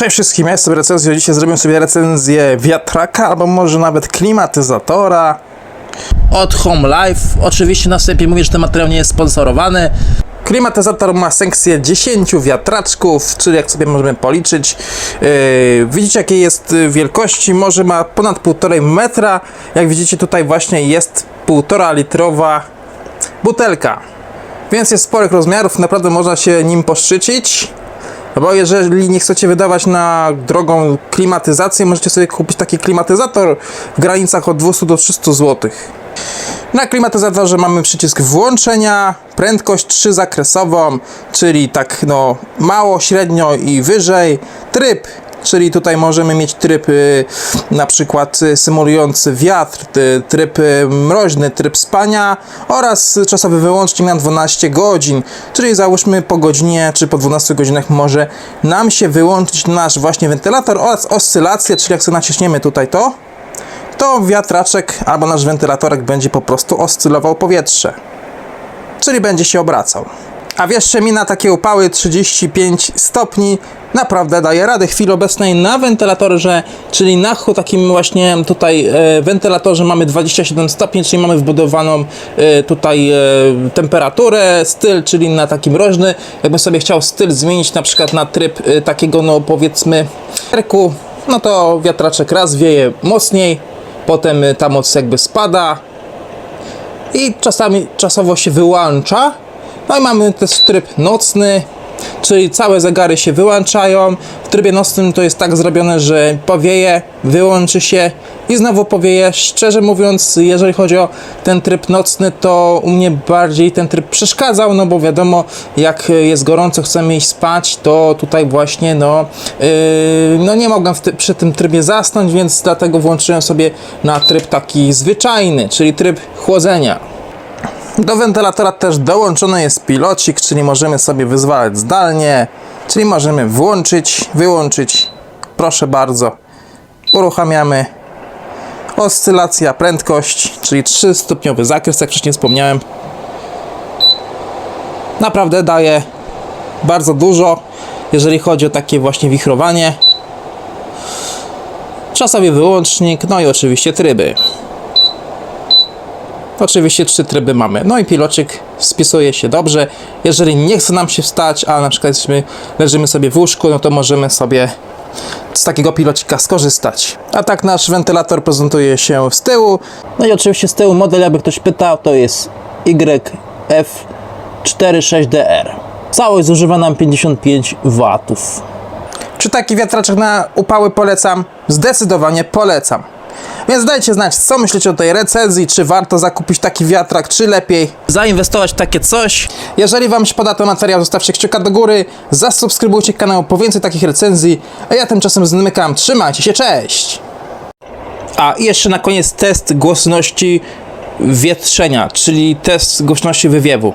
Cześć wszystkim, ja jestem recenzją. Dzisiaj zrobię sobie recenzję wiatraka albo może nawet klimatyzatora. od Home Life. Oczywiście na wstępie mówię, że ten materiał nie jest sponsorowany. Klimatyzator ma sekcję 10 wiatraczków, czyli jak sobie możemy policzyć. Yy, widzicie jakie jest y, wielkości, może ma ponad 1,5 metra. Jak widzicie tutaj właśnie jest 1,5 litrowa butelka. Więc jest sporych rozmiarów, naprawdę można się nim poszczycić. Bo jeżeli nie chcecie wydawać na drogą klimatyzację, możecie sobie kupić taki klimatyzator w granicach od 200 do 300 zł. Na klimatyzatorze mamy przycisk włączenia, prędkość 3 zakresową, czyli tak no mało, średnio i wyżej, tryb, czyli tutaj możemy mieć tryb y, na przykład y, symulujący wiatr, y, tryb mroźny, tryb spania oraz czasowy wyłącznik na 12 godzin, czyli załóżmy po godzinie czy po 12 godzinach może nam się wyłączyć nasz właśnie wentylator oraz oscylację, czyli jak sobie naciśniemy tutaj to, to wiatraczek albo nasz wentylatorek będzie po prostu oscylował powietrze. Czyli będzie się obracał. A w jeszcze mi na takie upały 35 stopni naprawdę daje radę w chwili obecnej na wentylatorze, czyli na takim właśnie tutaj e, wentylatorze mamy 27 stopni, czyli mamy wbudowaną e, tutaj e, temperaturę, styl, czyli na taki mroźny. Jakbym sobie chciał styl zmienić na przykład na tryb e, takiego no powiedzmy erku, no to wiatraczek raz wieje mocniej, potem y, ta moc jakby spada i czasami czasowo się wyłącza. No i mamy też tryb nocny, czyli całe zegary się wyłączają. W trybie nocnym to jest tak zrobione, że powieje, wyłączy się i znowu powieje. Szczerze mówiąc, jeżeli chodzi o ten tryb nocny, to u mnie bardziej ten tryb przeszkadzał, no bo wiadomo, jak jest gorąco, chcemy iść spać, to tutaj właśnie no, yy, no nie mogłem ty- przy tym trybie zasnąć, więc dlatego włączyłem sobie na tryb taki zwyczajny, czyli tryb chłodzenia. Do wentylatora też dołączony jest pilocik, czyli możemy sobie wyzwalać zdalnie, czyli możemy włączyć, wyłączyć. Proszę bardzo. Uruchamiamy. Oscylacja, prędkość, czyli 3-stopniowy zakres, jak wcześniej wspomniałem. Naprawdę daje bardzo dużo, jeżeli chodzi o takie właśnie wichrowanie. Czasowy wyłącznik, no i oczywiście tryby. Oczywiście trzy tryby mamy. No i piloczyk spisuje się dobrze. Jeżeli nie chce nam się wstać, a na przykład jesteśmy, leżymy sobie w łóżku, no to możemy sobie z takiego pilocika skorzystać. A tak nasz wentylator prezentuje się z tyłu. No i oczywiście z tyłu model, jakby ktoś pytał, to jest YF46DR. Całość zużywa nam 55 watów. Czy taki wiatraczek na upały polecam? Zdecydowanie polecam. Więc dajcie znać, co myślicie o tej recenzji, czy warto zakupić taki wiatrak, czy lepiej. Zainwestować w takie coś, Jeżeli Wam się poda ten materiał, zostawcie kciuka do góry, zasubskrybujcie kanał po więcej takich recenzji, a ja tymczasem zmykam. Trzymajcie się, cześć! A jeszcze na koniec test głośności wietrzenia, czyli test głośności wywiewu.